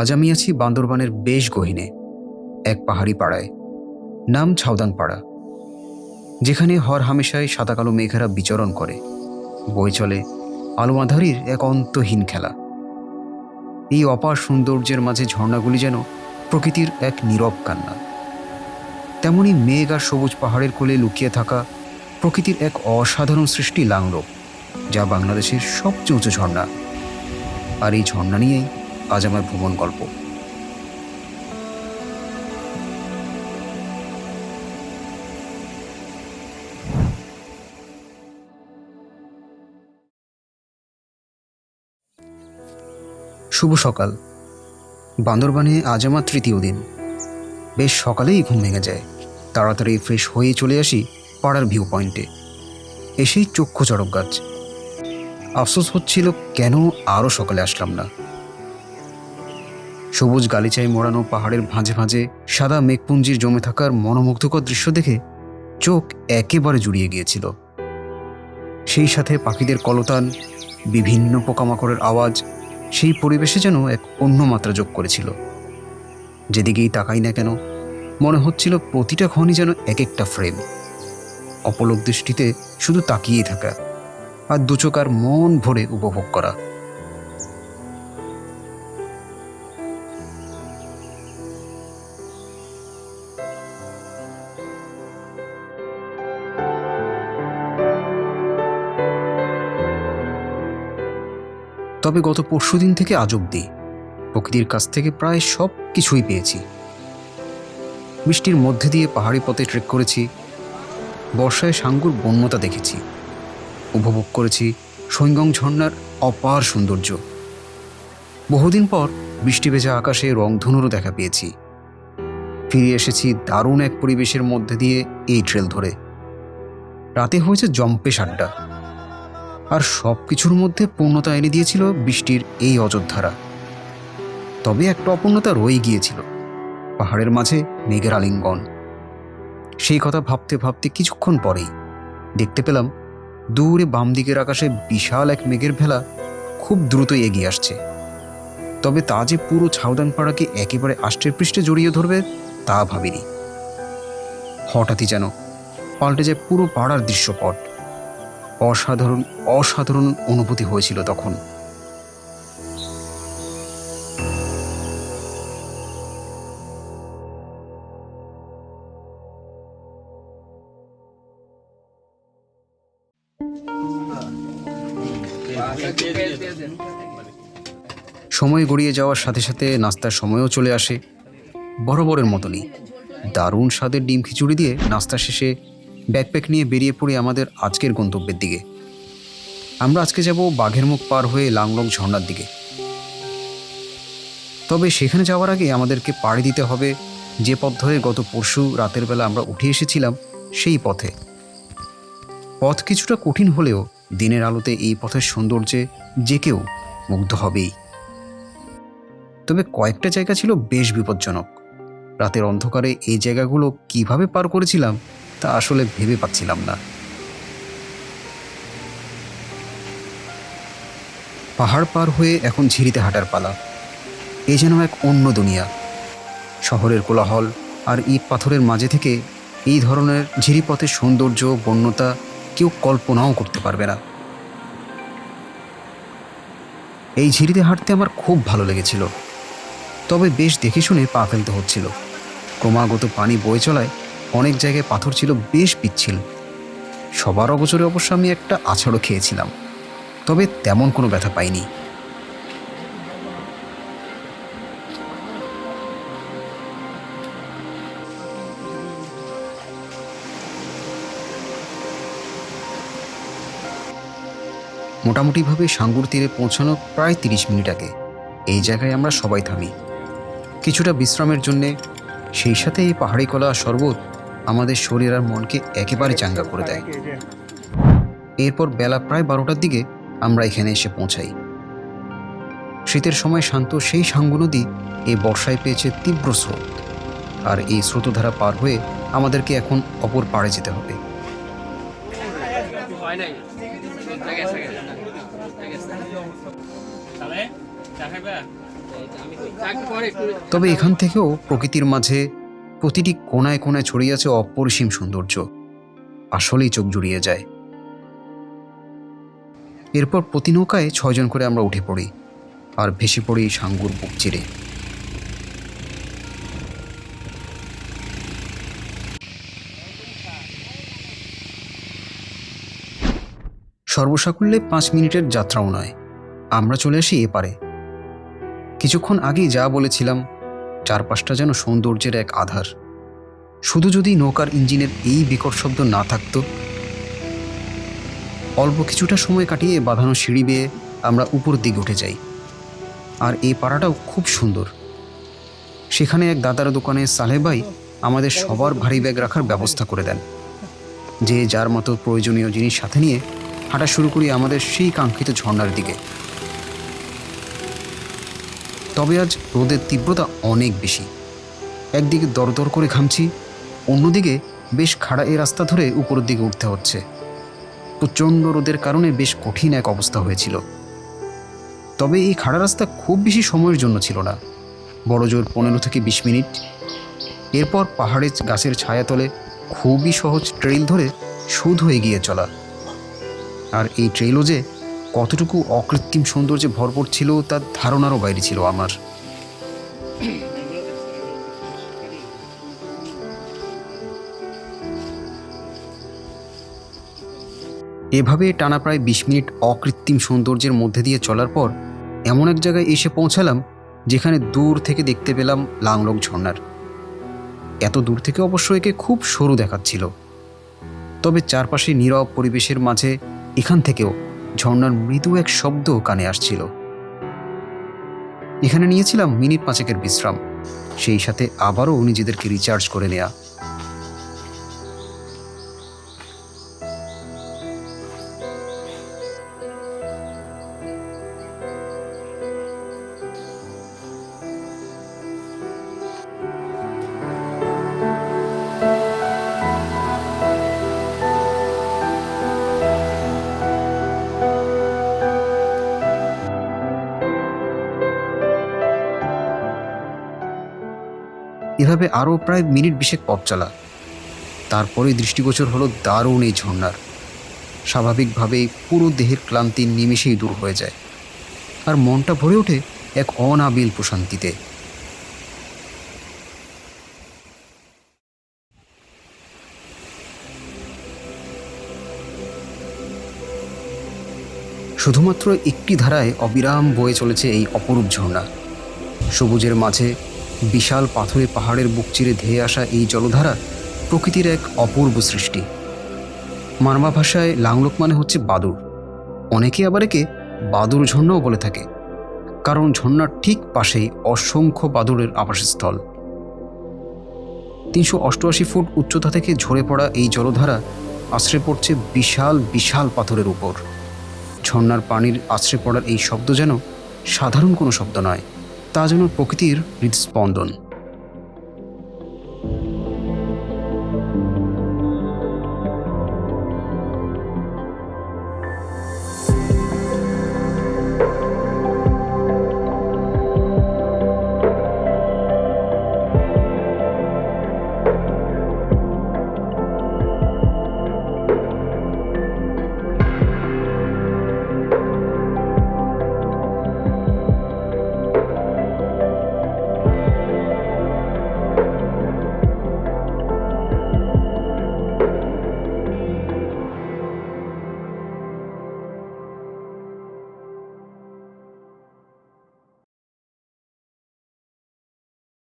আজ আমি আছি বান্দরবানের বেশ গহীনে, এক পাহাড়ি পাড়ায়, নাম ছাউদাং পাড়া যেখানে হর হামেশায় সাদা কালো মেঘেরা বিচরণ করে বই চলে আলো আঁধারির এক অন্তহীন খেলা। এই অপার সৌন্দর্যের মাঝে ঝর্ণাগুলি যেন প্রকৃতির এক নীরব কান্না। তেমনি মেঘ আর সবুজ পাহাড়ের কোলে লুকিয়ে থাকা প্রকৃতির এক অসাধারণ সৃষ্টি লাংরো যা বাংলাদেশের সবচেয়ে উঁচু ঝর্ণা। আর এই ঝর্ণা নিয়েই আজ আমার ভ্রমণ গল্প। শুভ সকাল। বান্দরবানে আজ আমার তৃতীয় দিন। বেশ সকালেই ঘুম ভেঙে যায়। তাড়াতাড়ি ফ্রেশ হয়ে চলে আসি পাড়ার ভিউ পয়েন্টে এসেই চক্ষু চড়ক গাছ। আফসোস হচ্ছিল কেন আরও সকালে আসলাম না। সবুজ গালিচায় মোড়ানো পাহাড়ের ভাঁজে ভাঁজে সাদা মেঘপুঞ্জির জমে থাকার মনোমুগ্ধকর দৃশ্য দেখে চোখ একেবারে জুড়িয়ে গিয়েছিল। সেই সাথে পাখিদের কলতান, বিভিন্ন পোকামাকড়ের আওয়াজ, সেই পরিবেশে যেন এক অন্য মাত্রা যোগ করেছিল। যেদিকেই তাকাই না কেন, মনে হচ্ছিল প্রতিটা ক্ষণই যেন এক একটা ফ্রেম। অপলক দৃষ্টিতে শুধু তাকিয়েই থাকা আর দুচোকার মন ভরে উপভোগ করা। তবে গত পরশুদিন থেকে আজ অব্দি প্রকৃতির কাছ থেকে প্রায় সব কিছুই পেয়েছি। বৃষ্টির মধ্যে দিয়ে পাহাড়ি পথে ট্রেক করেছি, বর্ষায় সাঙ্গুর বন্যতা দেখেছি, উপভোগ করেছি সৈঙ্গং ঝর্ণার অপার সৌন্দর্য। বহুদিন পর বৃষ্টি ভেজা আকাশে রংধনুরও দেখা পেয়েছি। ফিরে এসেছি দারুণ এক পরিবেশের মধ্যে দিয়ে এই ট্রেল ধরে। রাতে হয়েছে জম্পেশ আড্ডা। আর সব কিছুর মধ্যে পূর্ণতা এনে দিয়েছিল বৃষ্টির এই অযোধ্যারা। তবে একটা অপূর্ণতা রয়ে গিয়েছিল, পাহাড়ের মাঝে মেঘের আলিঙ্গন। সেই কথা ভাবতে ভাবতে কিছুক্ষণ পরেই দেখতে পেলাম, দূরে বাম দিকের আকাশে বিশাল এক মেঘের ভেলা খুব দ্রুতই এগিয়ে আসছে। তবে তা যে পুরো ছাউদান পাড়াকে একেবারে আষ্টের পৃষ্ঠে জড়িয়ে ধরবে, তা ভাবিনি। হঠাৎই যেন পাল্টে যায় পুরো পাড়ার দৃশ্যপট। অসাধারণ অসাধারণ অনুভূতি হয়েছিল তখন। সময় গড়িয়ে যাওয়ার সাথে সাথে নাস্তার সময়ও চলে আসে। বরাবরের মতনই। দারুণ স্বাদের ডিম খিচুড়ি দিয়ে নাস্তা শেষে ব্যাকপ্যাক নিয়ে বেরিয়ে পড়ি আমাদের আজকের গন্তব্যের দিকে। আমরা আজকে যাব বাঘের মুখ পার হয়ে লাংলং ঝর্ণার দিকে। তবে সেখানে যাওয়ার আগে আমাদেরকে পাড়ি দিতে হবে, যে পথ ধরে গত পরশু রাতের বেলা আমরা উঠে এসেছিলাম সেই পথে। পথ কিছুটা কঠিন হলেও দিনের আলোতে এই পথের সৌন্দর্যে যে কেউ মুগ্ধ হবেই। তবে কয়েকটা জায়গা ছিল বেশ বিপজ্জনক। রাতের অন্ধকারে এই জায়গাগুলো কীভাবে পার করেছিলাম তা আসলে ভেবে পাচ্ছিলাম না। পাহাড় পার হয়ে এখন ঝিরিতে হাঁটার পালা। এ যেন এক অন্য দুনিয়া। শহরের কোলাহল আর ইট পাথরের মাঝে থেকে এই ধরনের ঝিরিপথের সৌন্দর্য, বন্যতা কেউ কল্পনাও করতে পারবে না। এই ঝিরিতে হাঁটতে আমার খুব ভালো লেগেছিল। তবে বেশ দেখে শুনে পা ফেলতে হচ্ছিল। ক্রমাগত পানি বয়ে চলায় অনেক জায়গায় পাথর ছিল বেশ পিচ্ছিল। সবার অগোচরে অবশ্য আমি একটা আছাড়ও খেয়েছিলাম, তবে তেমন কোনো ব্যথা পাইনি। মোটামুটিভাবে সাঙ্গুর তীরে পৌঁছানো প্রায় তিরিশ মিনিট আগে। এই জায়গায় আমরা সবাই থামি। কিছুটা বিশ্রামের জন্যে, সেই সাথে এই পাহাড়ি কলা শরবত আমাদের শরীর আর মনকে একেবারে চাঙ্গা করে দেয়। এরপর বেলা প্রায় বারোটার দিকে আমরা এখানে এসে পৌঁছাই। শীতের সময় শান্ত সেই সাঙ্গু নদী এই বর্ষায় পেয়েছে তীব্র স্রোত। আর এই স্রোতধারা পার হয়ে আমাদেরকে এখন অপর পাড়ে যেতে হবে। তবে এখান থেকেও প্রকৃতির মাঝে প্রতিটি কোনায় কোনায় ছড়িয়ে আছে অপরিসীম সৌন্দর্য। আসলেই চোখ জুড়িয়ে যায়। এরপর প্রতি নৌকায় ছয়জন করে আমরা উঠে পড়ি আর ভেসে পড়ি সাঙ্গুর বুক চিরে। সর্বসাকুল্যে পাঁচ মিনিটের যাত্রাও নয়। আমরা চলে আসি এপারে। কিছুক্ষণ আগেই যা বলেছিলাম চারপাশটা যেন সৌন্দর্যের এক আধার। শুধু যদি নৌকার ইঞ্জিনের এই বিকট শব্দ না থাকতো। অল্প কিছুটা সময় কাটিয়ে বাঁধানো সিঁড়ি বেয়ে আমরা উপর দিকে উঠে যাই। আর এই পাড়াটাও খুব সুন্দর। সেখানে এক দাদার দোকানে সালেবাই আমাদের সবার ভারী ব্যাগ রাখার ব্যবস্থা করে দেন। যে যার মতো প্রয়োজনীয় জিনিস সাথে নিয়ে হাঁটা শুরু করি আমাদের সেই কাঙ্ক্ষিত ঝর্ণার দিকে। তবে আজ রোদের তীব্রতা অনেক বেশি। একদিকে দরদর করে ঘামছি, অন্যদিকে বেশ খাড়া এই রাস্তা ধরে উপরের দিকে উঠতে হচ্ছে। প্রচণ্ড রোদের কারণে বেশ কঠিন এক অবস্থা হয়েছিল। তবে এই খাড়া রাস্তা খুব বেশি সময়ের জন্য ছিল না। বড় জোর পনেরো থেকে বিশ মিনিট। এরপর পাহাড়ের গাছের ছায়াতলে খুবই সহজ ট্রেইল ধরে শুধু এগিয়ে চলা। আর এই ট্রেইলও যে কতটুকু অকৃত্রিম সৌন্দর্যে ভরপুর ছিল তার ধারণারও বাইরে ছিল আমার। এভাবে টানা প্রায় বিশ মিনিট অকৃত্রিম সৌন্দর্যের মধ্যে দিয়ে চলার পর এমন এক জায়গায় এসে পৌঁছালাম যেখানে দূর থেকে দেখতে পেলাম লাংলক ঝর্ণার। এত দূর থেকে অবশ্য একে খুব সরু দেখাচ্ছিল। তবে চারপাশে নীরব পরিবেশের মাঝে এখান থেকেও ঝর্ণার মৃদু এক শব্দ কানে আসছিল। এখানে নিয়েছিলাম মিনিট পাঁচেকের বিশ্রাম। সেই সাথে আবারও নিজেদেরকে রিচার্জ করে নেয়া। এভাবে আরও প্রায় মিনিট বিশেক পথ চলা। তারপরে দৃষ্টিগোচর হলো দারুণ এই ঝর্ণার। স্বাভাবিকভাবেই পুরো দেহের ক্লান্তি নিমেষেই দূর হয়ে যায়। আর মনটা ভরে ওঠে এক অনাবিল প্রশান্তিতে। শুধুমাত্র একটি ধারায় অবিরাম বয়ে চলেছে এই অপরূপ ঝর্ণা। সবুজের মাঝে বিশাল পাথুরে পাহাড়ের বুক চিরে ধেয়ে আসা এই জলধারা প্রকৃতির এক অপূর্ব সৃষ্টি। মারমা ভাষায় লাংলোক মানে হচ্ছে বাদুর অনেকে আবার একে বাদুর ঝর্ণাও বলে থাকে, কারণ ঝর্ণার ঠিক পাশেই অসংখ্য বাদুরের আবাসস্থল। তিনশো অষ্টআশি ফুট উচ্চতা থেকে ঝরে পড়া এই জলধারা আশ্রে পড়ছে বিশাল বিশাল পাথরের উপর। ঝর্ণার পানির আশ্রে পড়ার এই শব্দ যেন সাধারণ কোনো শব্দ নয়। তা যেন প্রকৃতির হৃদস্পন্দন।